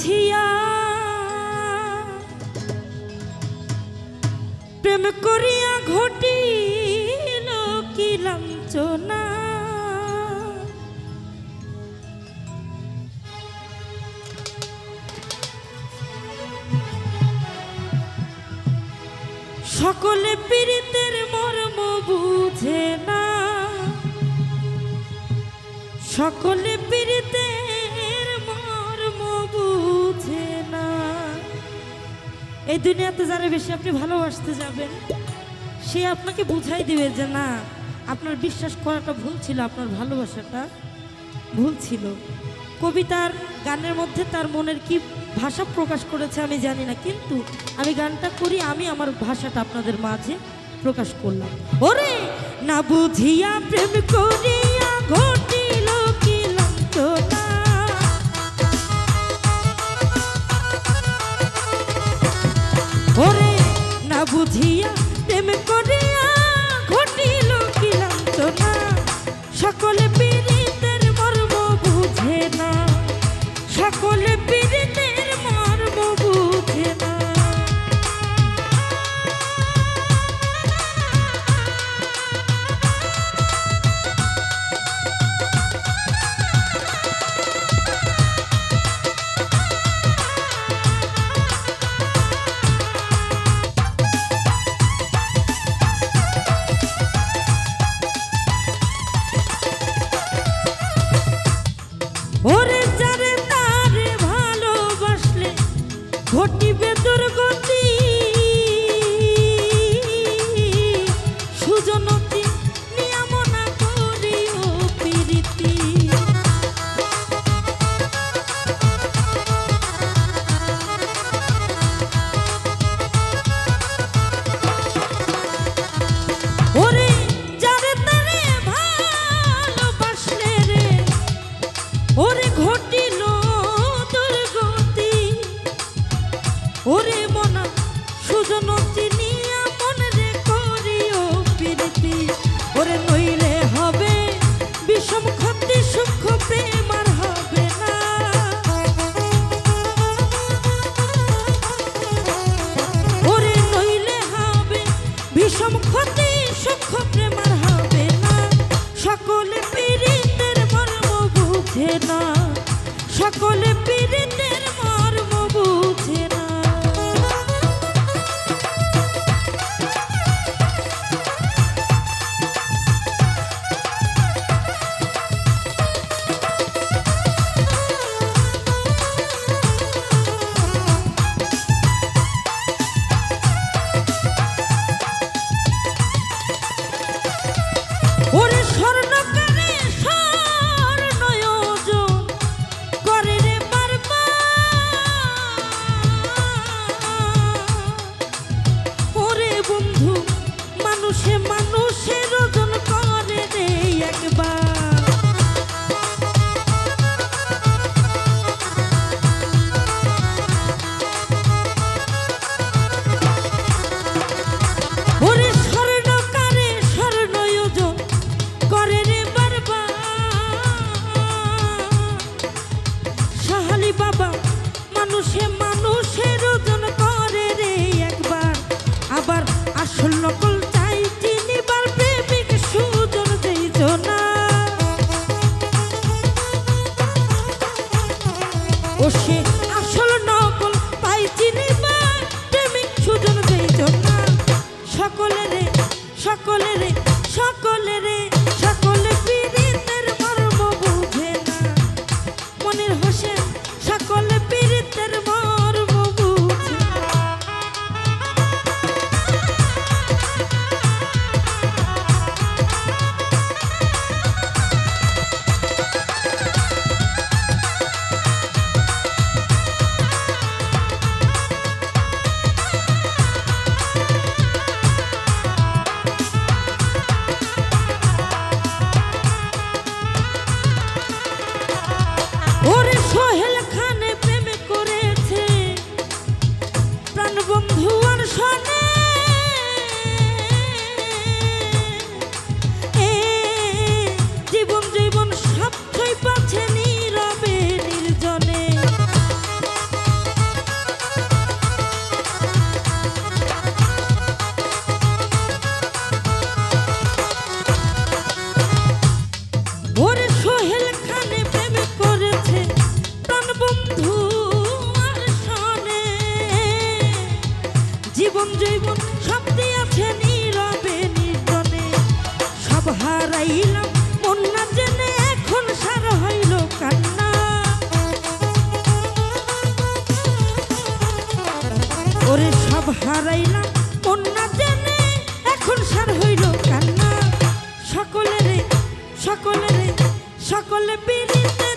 বুঝিয়া প্রেম করিয়া ঘটিল কি লাঞ্চনা সকলে পীড়িতের মর্ম বুঝে না। সকলে পীড়িত এই দুনিয়াতে যারা বেশি আপনি ভালোবাসতে যাবেন, সে আপনাকে বুঝাই দেবে যে না, আপনার বিশ্বাস করাটা ভুল ছিল, আপনার ভালোবাসাটা ভুল ছিল। কবিতার গানের মধ্যে তার মনের কি ভাষা প্রকাশ করেছে আমি জানি না, কিন্তু আমি গানটা করি, আমি আমার ভাষাটা আপনাদের মাঝে প্রকাশ করলাম। ওরে, না বুঝিয়া প্রেম করিয়া ঘটিল কি লন্তর por আপন জীবন সব দিয়েছে নীরবে নির্জনে সব হারাইলাম, মন না জেনে এখন সার হইল কান্না। ওরে সব হারাইলাম, মন না জেনে এখন সার হইল কান্না। সকলে রে সকলে রে সকলে পিড়িতে